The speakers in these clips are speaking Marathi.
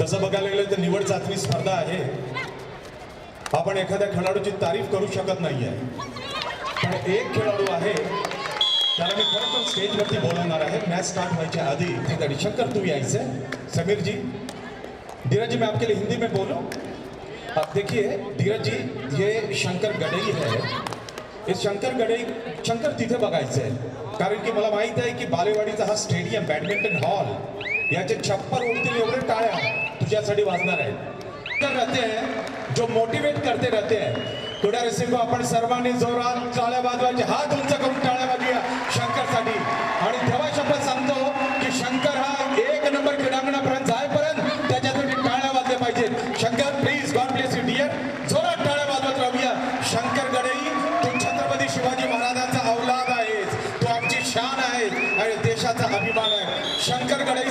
तसं बघायला गेलं तर निवड चाचणी स्पर्धा आहे. आपण एखाद्या खेळाडूची तारीफ करू शकत नाहीये. पण एक खेळाडू आहे त्याला मी खरं तर स्टेजवरती बोलवणार आहे. मॅच स्टार्ट व्हायच्या आधी ठिकाणी शंकर तू यायचं समीर जी धीरज जी मैं आपके लिए हिंदी में बोलूं? आप देखिए धीरज जी ये शंकर गडई है. हे शंकर गडई शंकर तिथे बघायचं आहे कारण की मला माहीत आहे की बालेवाडीचा हा स्टेडियम बॅडमिंटन हॉल याचे छप्पर उडतील एवढे टाळ्या तुझ्यासाठी वाजणार आहेत. तर रहते हैं जो मोटिवेट करते रहते हैं पुढारी आपण सर्वांनी जोरात टाळ्या वाजवायचे. हात उंच करून टाळ्या वाजूया? शंकरसाठी. आणि तेव्हा शपथ सांगतो की शंकर हा शंकर गडई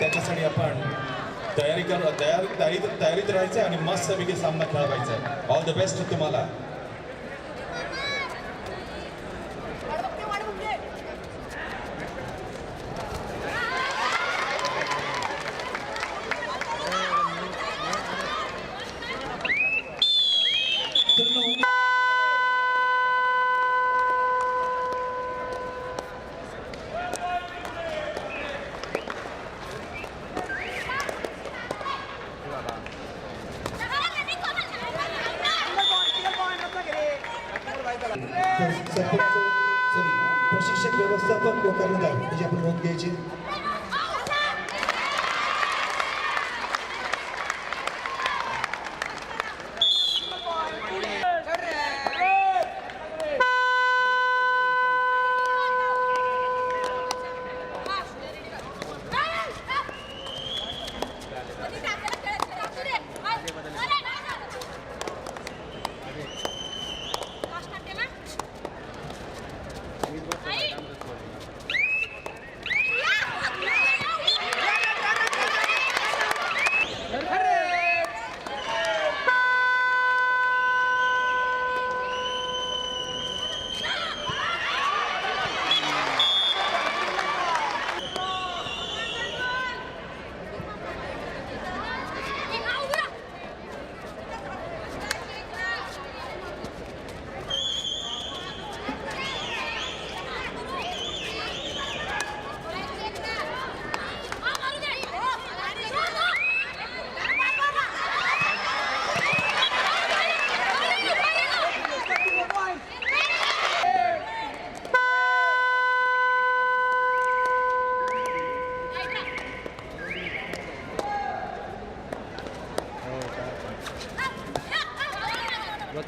त्याच्यासाठी आपण तयारी कर तयारी तयारीत तयारीत राहायचं आणि मस्तपैकी सामना खेळवायचा ऑल द बेस्ट तुम्हाला. प्रशिक्षक व्यवस्थापक लोकांना कर्मधार त्याची आपण नोंद घ्यायची.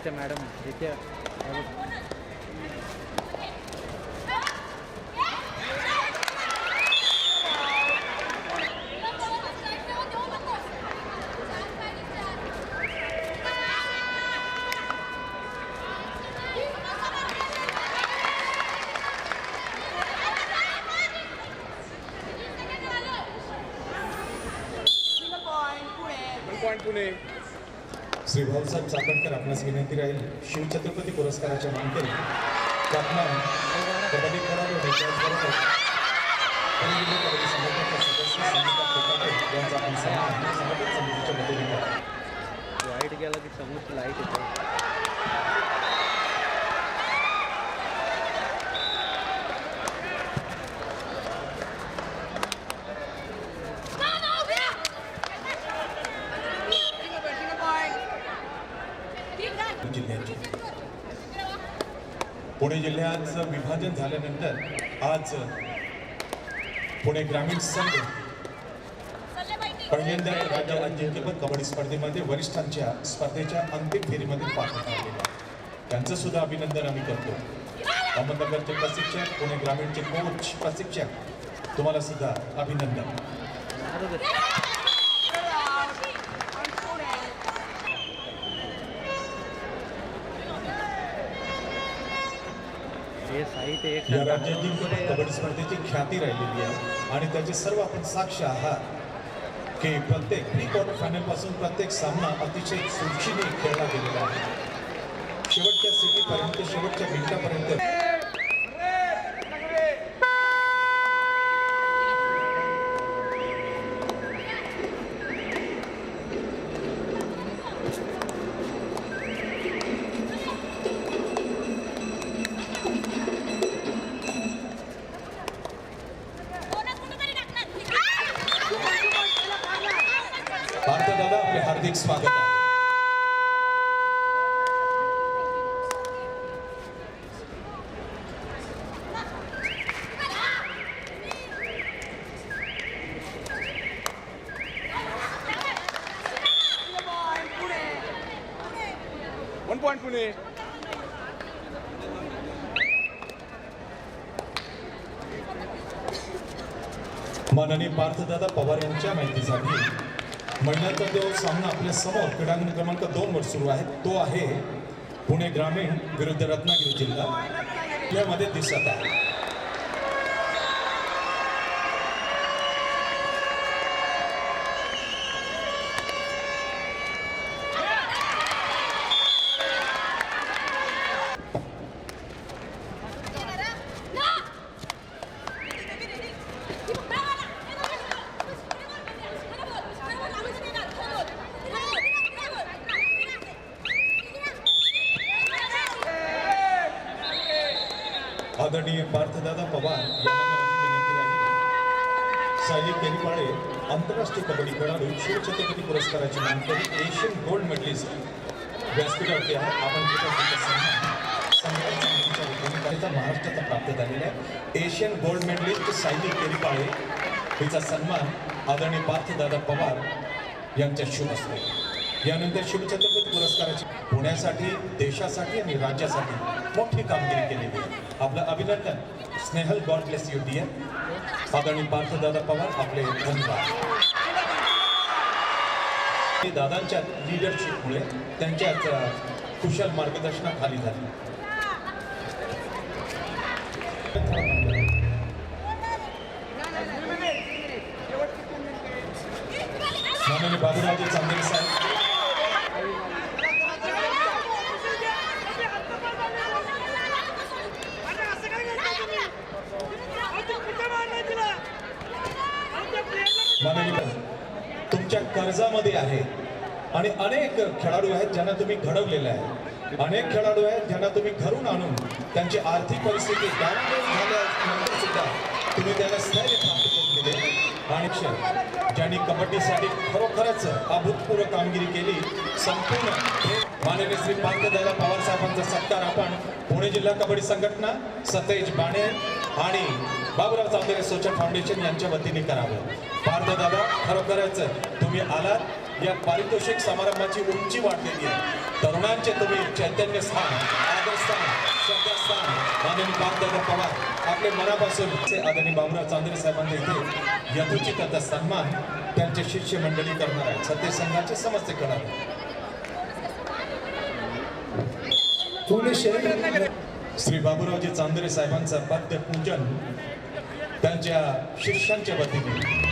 आमच्या मॅडम. जिथे पॉईंट पुणे श्री भाऊसाहेब चाकणकर आपणास विनंती राहील शिवछत्रपती पुरस्काराच्या मानकरी कॅप्टन कबड्डी खेळाडू त्याचबरोबर पुणे सदस्य संगीता कोकाटे यांचा आपण सन्मान संघटन समितीच्या वतीने गेला की समोर लाइट येतो. पुणे जिल्ह्याचं विभाजन झाल्यानंतर आज पुणे ग्रामीण संघ पहिल्यांदा राज्य अजिंक्यपद कबड्डी स्पर्धेमध्ये वरिष्ठांच्या स्पर्धेच्या अंतिम फेरीमध्ये पात्र त्यांचं सुद्धा अभिनंदन आम्ही करतो. अहमदनगरचे प्रशिक्षक पुणे ग्रामीणचे कोच प्रशिक्षक तुम्हाला सुद्धा अभिनंदन. हे साहित्य एक या राज्यातील कबड्डी स्पर्धेची ख्याती राहिलेली आहे. आणि त्याचे सर्व आपण साक्ष आहात की प्रत्येक प्री क्वार्टर फायनलपासून प्रत्येक सामना अतिशय सुरक्षीने खेळला गेलेला आहे. शेवटच्या सिटीपर्यंत शेवटच्या मिनिटापर्यंत हार्दिक स्वागत आहे. वन पॉईंट पुणे माननीय पार्थदादा पवार यांच्या माहितीसाठी महिन्याचा जो सामना आपल्यासमोर क्रीडांगण क्रमांक दोन वर सुरू आहे तो आहे पुणे ग्रामीण विरुद्ध रत्नागिरी जिल्हा. यामध्ये दिसत आहे. आदरणीय पार्थदादा पवार यांना विनंती राहिली सायली केरीपाळे आंतरराष्ट्रीय कबड्डी खेळाडू शिवछत्रपती पुरस्काराची मानकरी एशियन गोल्ड मेडलिस्ट व्यासपीठावरती आपण तिचा महाराष्ट्राचा प्राप्त झालेला आहे. Asian gold medalist Sayali Keripale हिचा सन्मान आदरणीय पार्थदादा पवार यांच्या शुभ असते यानंतर शिवछत्रपती पुरस्काराची पुण्यासाठी देशासाठी आणि राज्यासाठी मोठी कामगिरी केलेली आहे. आपलं अभिनंदन. Snehal God bless you dear आदरणीय पार्थदादा पवार आपले धन्यवाद. दादांच्या लिडरशिपमुळे त्यांच्याच कुशल मार्गदर्शनाखाली झाली. माननीय बाबूरावजी चांदे साहेब माननीय तुमच्या कर्जामध्ये आहे आणि अनेक खेळाडू आहेत ज्यांना तुम्ही घडवलेलं आहे. अनेक खेळाडू आहेत ज्यांना तुम्ही घरून आणून त्यांची आर्थिक परिस्थिती झाल्यानंतर सुद्धा तुम्ही त्यांना स्थैर्य प्राप्त करून दिले. आणि ज्यांनी कबड्डीसाठी खरोखरच अभूतपूर्व कामगिरी केली संपूर्ण हे माननीय श्री पार्थदादा पवार साहेबांचा सत्कार आपण पुणे जिल्हा कबड्डी संघटना सतेज बाणे आणि बाबुराव चांदेरे सोचा फाउंडेशन यांच्या वतीने करावं. पार्थदादा खरोखरच तुम्ही आलात. या पारितोषिक समारंभाची उंची वाढलेली आहे. तरुणांचे तुम्ही चैतन्य स्थान आदरस्थान श्रद्धास्थान माननीय बापदादा पवार आपले मनापासून आदरणीय बाबुराव चांदरे साहेबांना इथे यथोचित आता सन्मान त्यांचे शिष्य मंडळी करणार आहेत. सत्य संघाचे समस्ते करणार श्री बाबुरावजी चांदरे साहेबांचं पद्य पूजन त्यांच्या शिष्यांच्या वतीने.